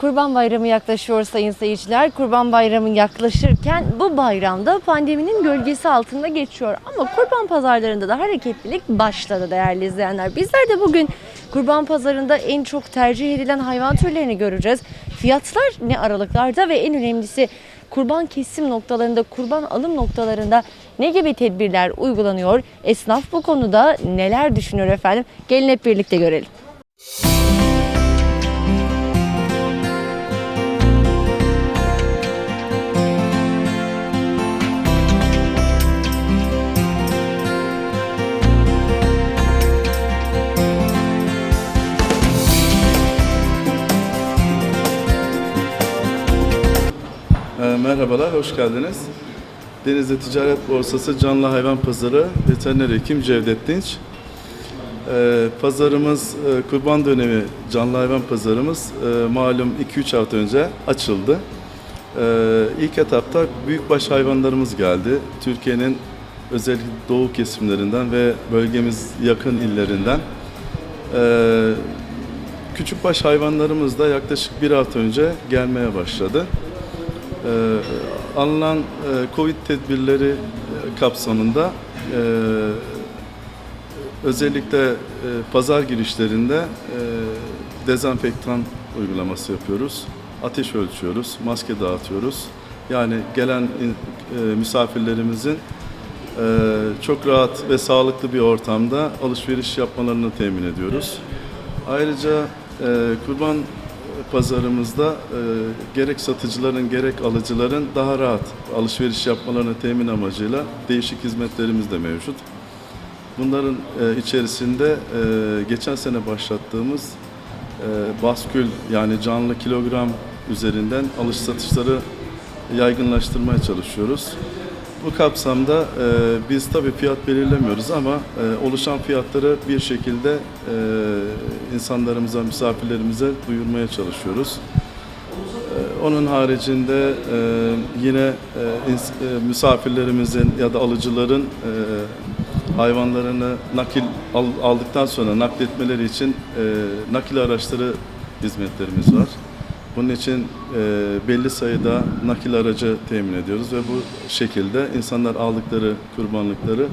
Kurban Bayramı yaklaşıyor sayın seyirciler. Kurban Bayramı yaklaşırken bu bayramda pandeminin gölgesi altında geçiyor. Ama kurban pazarlarında da hareketlilik başladı değerli izleyenler. Bizler de bugün kurban pazarında en çok tercih edilen hayvan türlerini göreceğiz. Fiyatlar ne aralıklarda ve en önemlisi kurban kesim noktalarında, kurban alım noktalarında ne gibi tedbirler uygulanıyor? Esnaf bu konuda neler düşünüyor efendim? Gelin hep birlikte görelim. Merhabalar, hoş geldiniz. Denizli Ticaret Borsası Canlı Hayvan Pazarı Veteriner Hekim Cevdet Dinç. Ee, Pazarımız, e, kurban dönemi canlı hayvan pazarımız e, malum 2-3 hafta önce açıldı. Ee, İlk etapta büyükbaş hayvanlarımız geldi. Türkiye'nin özellikle doğu kesimlerinden ve bölgemiz yakın illerinden. Ee, Küçükbaş hayvanlarımız da yaklaşık bir hafta önce gelmeye başladı. Ee, alınan e, Covid tedbirleri e, kapsamında e, özellikle e, pazar girişlerinde e, dezenfektan uygulaması yapıyoruz. Ateş ölçüyoruz, maske dağıtıyoruz. Yani gelen e, misafirlerimizin e, çok rahat ve sağlıklı bir ortamda alışveriş yapmalarını temin ediyoruz. Ayrıca e, kurban pazarımızda e, gerek satıcıların gerek alıcıların daha rahat alışveriş yapmalarını temin amacıyla değişik hizmetlerimiz de mevcut. Bunların e, içerisinde e, geçen sene başlattığımız baskül yani canlı kilogram üzerinden alış satışları yaygınlaştırmaya çalışıyoruz. Bu kapsamda e, biz tabii fiyat belirlemiyoruz ama e, oluşan fiyatları bir şekilde e, insanlarımıza, misafirlerimize duyurmaya çalışıyoruz. E, Onun haricinde e, yine e, ins- e, misafirlerimizin ya da alıcıların e, hayvanlarını nakil al- aldıktan sonra nakletmeleri için e, nakil araçları hizmetlerimiz var. Bunun için e, belli sayıda nakil aracı temin ediyoruz ve bu şekilde insanlar aldıkları kurbanlıkları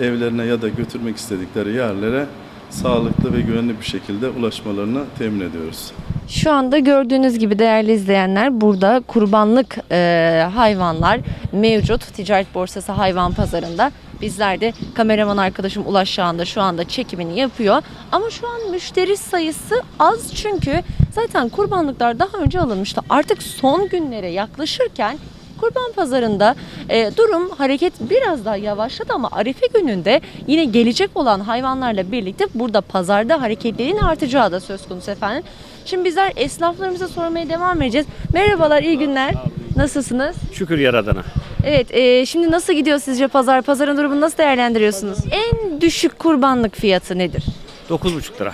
evlerine ya da götürmek istedikleri yerlere sağlıklı ve güvenli bir şekilde ulaşmalarını temin ediyoruz. Şu anda gördüğünüz gibi değerli izleyenler burada kurbanlık e, hayvanlar mevcut ticaret borsası hayvan pazarında. Bizler de kameraman arkadaşım Ulaş Şahan da şu anda çekimini yapıyor. Ama şu an müşteri sayısı az çünkü zaten kurbanlıklar daha önce alınmıştı. Artık son günlere yaklaşırken Kurban pazarında e, durum hareket biraz daha yavaşladı ama Arife gününde yine gelecek olan hayvanlarla birlikte burada pazarda hareketliliğin artacağı da söz konusu efendim. Şimdi bizler esnaflarımıza sormaya devam edeceğiz. Merhabalar, iyi günler. Nasılsınız? Şükür Yaradan'a. Evet, e, şimdi nasıl gidiyor sizce pazar? Pazarın durumunu nasıl değerlendiriyorsunuz? En düşük kurbanlık fiyatı nedir? 9,5 lira.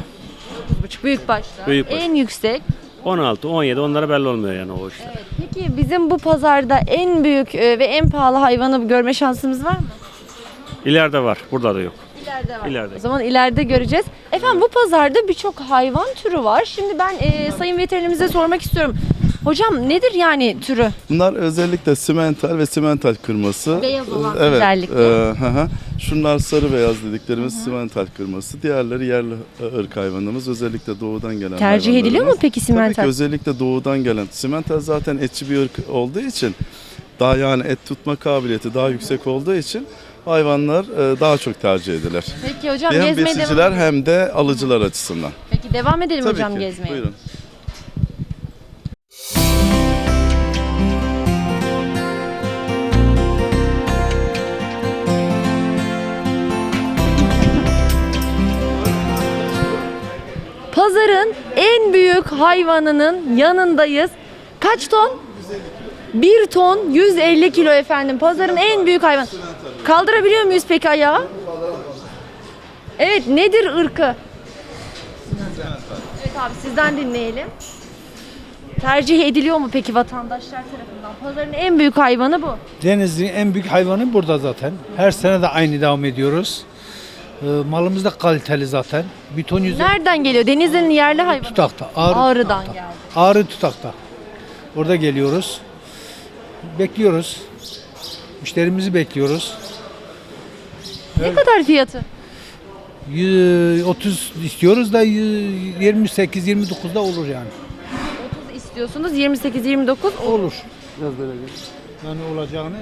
Buçuk büyük başta. Büyükbaş. En yüksek. 16, 17 onlara belli olmuyor yani o işler. Peki bizim bu pazarda en büyük e, ve en pahalı hayvanı görme şansımız var mı? İleride var, burada da yok. İleride var. İleride. O zaman ileride göreceğiz. Efendim bu pazarda birçok hayvan türü var. Şimdi ben e, sayın veterinerimize sormak istiyorum. Hocam nedir yani türü? Bunlar özellikle simental ve simental kırması. Beyaz olan evet, özellikle. e, hı hı. Şunlar sarı beyaz dediklerimiz simental kırması. Diğerleri yerli e, ırk hayvanımız. Özellikle doğudan gelen Tercih ediliyor mu peki Tabii simental? ki özellikle doğudan gelen. Simental zaten etçi bir ırk olduğu için daha yani et tutma kabiliyeti daha yüksek olduğu için hayvanlar e, daha çok tercih edilir. Peki hocam Hem gezmeye besiciler devam hem de alıcılar açısından. Peki devam edelim Tabii hocam ki. gezmeye. Buyurun. Hayvanının yanındayız. Kaç ton? 1 ton 150 kilo efendim. Pazarın en büyük hayvan. Kaldırabiliyor muyuz peki ayağı? Evet nedir ırkı? Evet abi sizden dinleyelim. Tercih ediliyor mu peki vatandaşlar tarafından? Pazarın en büyük hayvanı bu. Denizli'nin en büyük hayvanı burada zaten. Her sene de aynı devam ediyoruz. Ee, malımız da kaliteli zaten. Biton yüzü Nereden geliyor? Denizli'nin yerli hayvanı. tutakta. Ağrı Ağrı'dan tutakta. geldi. Ağrı tutakta. Orada geliyoruz. Bekliyoruz. Müşterimizi bekliyoruz. Ne kadar fiyatı? Yü- 30 istiyoruz da 28-29'da olur yani. 30 istiyorsunuz. 28 29 olur. Olur. Biraz böyle Yani olacağını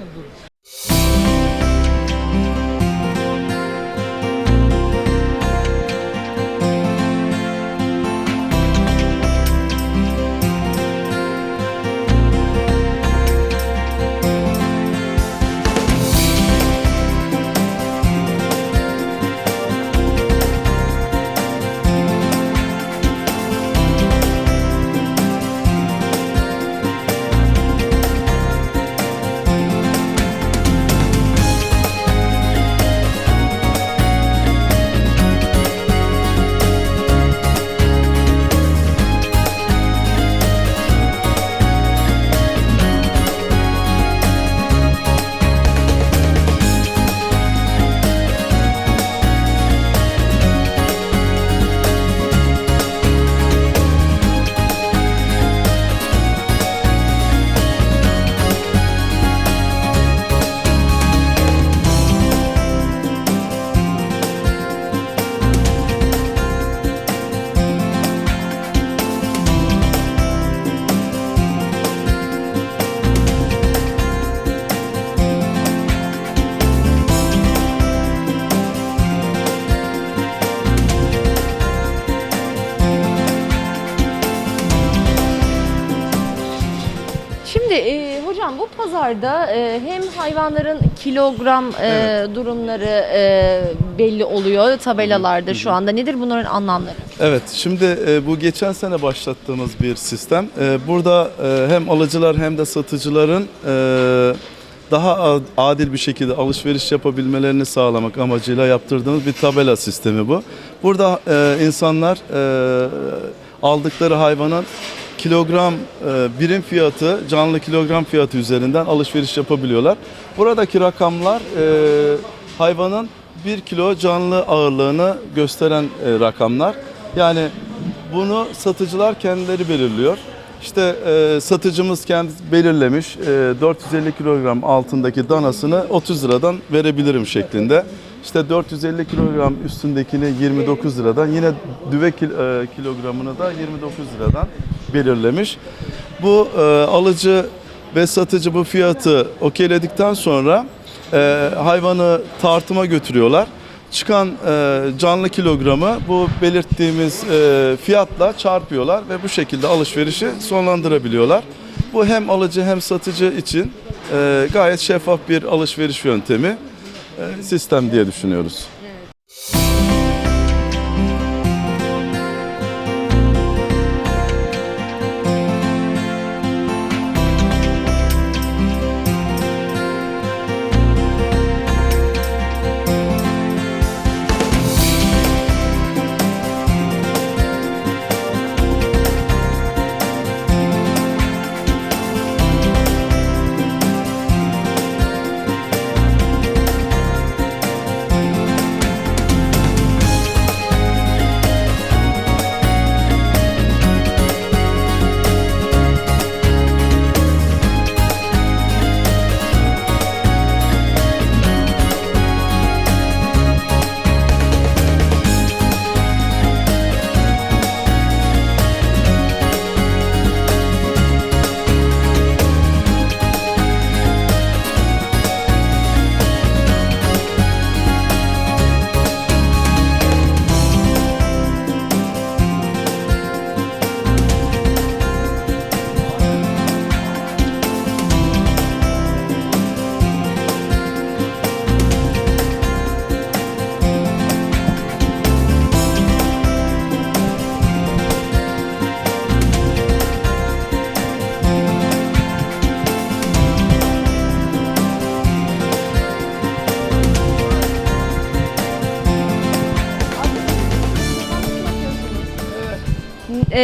bu pazarda e, hem hayvanların kilogram e, durumları e, belli oluyor tabelalarda şu anda. Nedir bunların anlamları? Evet, şimdi e, bu geçen sene başlattığımız bir sistem. E, burada e, hem alıcılar hem de satıcıların e, daha ad- adil bir şekilde alışveriş yapabilmelerini sağlamak amacıyla yaptırdığımız bir tabela sistemi bu. Burada e, insanlar e, aldıkları hayvanın kilogram e, birim fiyatı, canlı kilogram fiyatı üzerinden alışveriş yapabiliyorlar. Buradaki rakamlar e, hayvanın 1 kilo canlı ağırlığını gösteren e, rakamlar. Yani bunu satıcılar kendileri belirliyor. İşte e, satıcımız kendisi belirlemiş e, 450 kilogram altındaki danasını 30 liradan verebilirim şeklinde. İşte 450 kilogram üstündekini 29 liradan yine düve kil- e, kilogramını da 29 liradan belirlemiş. Bu e, alıcı ve satıcı bu fiyatı okeyledikten sonra e, hayvanı tartıma götürüyorlar. Çıkan e, canlı kilogramı bu belirttiğimiz e, fiyatla çarpıyorlar ve bu şekilde alışverişi sonlandırabiliyorlar. Bu hem alıcı hem satıcı için e, gayet şeffaf bir alışveriş yöntemi, e, sistem diye düşünüyoruz.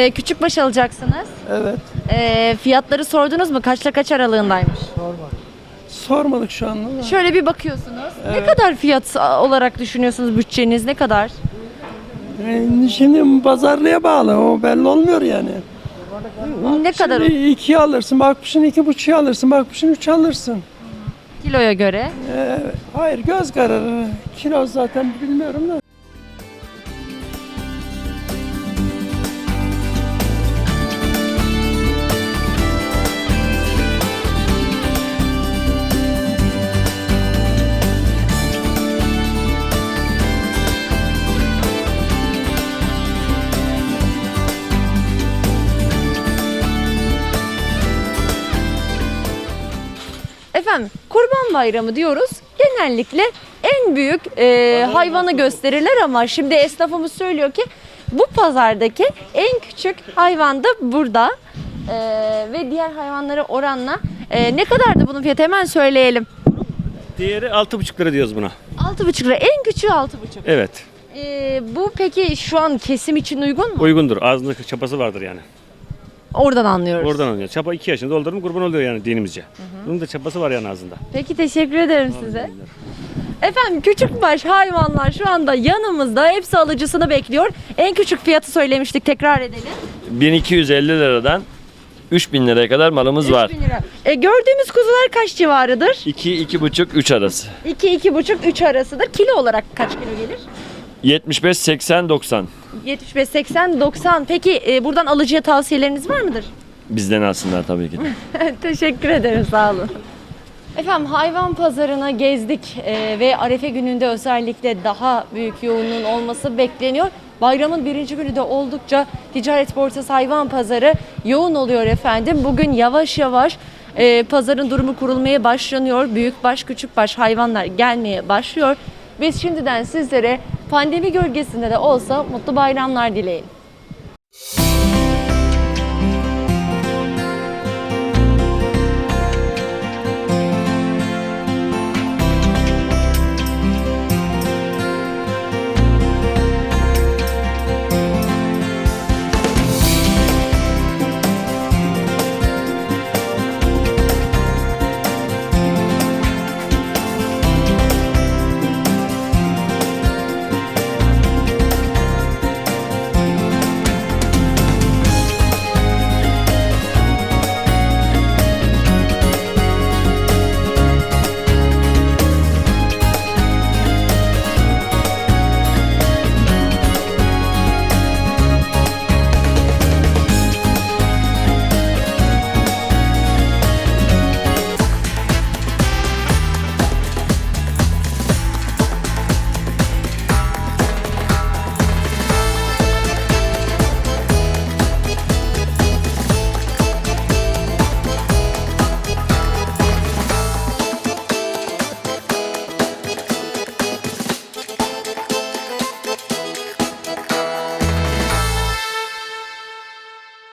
E, küçük baş alacaksınız. Evet. E, fiyatları sordunuz mu? Kaçla kaç aralığındaymış? Sormadım. Sormadık şu anda. da. Şöyle bir bakıyorsunuz. Ne kadar fiyat olarak düşünüyorsunuz bütçeniz ne kadar? Ee, Şimdi pazarlığa bağlı. O belli olmuyor yani. Ne kadar Şimdi iki alırsın, bakmışsın iki buçuğu alırsın, bakmışsın üç alırsın. kiloya göre? Ee, hayır göz kararı. Kilo zaten bilmiyorum da. Kurban Bayramı diyoruz. Genellikle en büyük e, hayvanı gösterirler ama şimdi esnafımız söylüyor ki bu pazardaki en küçük hayvan da burada. E, ve diğer hayvanlara oranla e, ne kadardı bunun fiyatı hemen söyleyelim. Diğeri 6,5 lira diyoruz buna. 6,5 lira en küçüğü 6,5. Evet. E, bu peki şu an kesim için uygun mu? Uygundur. Ağzında çapası vardır yani. Oradan anlıyoruz. Oradan alıyor. Çapa 2 yaşında doldurdum kurban oluyor yani dinimizce. Bunun da çapası var yani ağzında. Peki teşekkür ederim size. Efendim küçük baş hayvanlar şu anda yanımızda. Hepsi alıcısını bekliyor. En küçük fiyatı söylemiştik tekrar edelim. 1250 liradan 3000 liraya kadar malımız var. 3000 lira. E, gördüğümüz kuzular kaç civarıdır? 2 2,5 3 arası. 2 2,5 3 arasıdır. Kilo olarak kaç kilo gelir? 75 80 90. 75 80 90. Peki e, buradan alıcıya tavsiyeleriniz var mıdır? Bizden alsınlar tabii ki. de. Teşekkür ederim sağ olun. Efendim hayvan pazarına gezdik e, ve Arefe gününde özellikle daha büyük yoğunluğun olması bekleniyor. Bayramın birinci günü de oldukça ticaret borsası hayvan pazarı yoğun oluyor efendim. Bugün yavaş yavaş e, pazarın durumu kurulmaya başlanıyor. Büyükbaş küçükbaş hayvanlar gelmeye başlıyor. Biz şimdiden sizlere pandemi gölgesinde de olsa mutlu bayramlar dileyelim.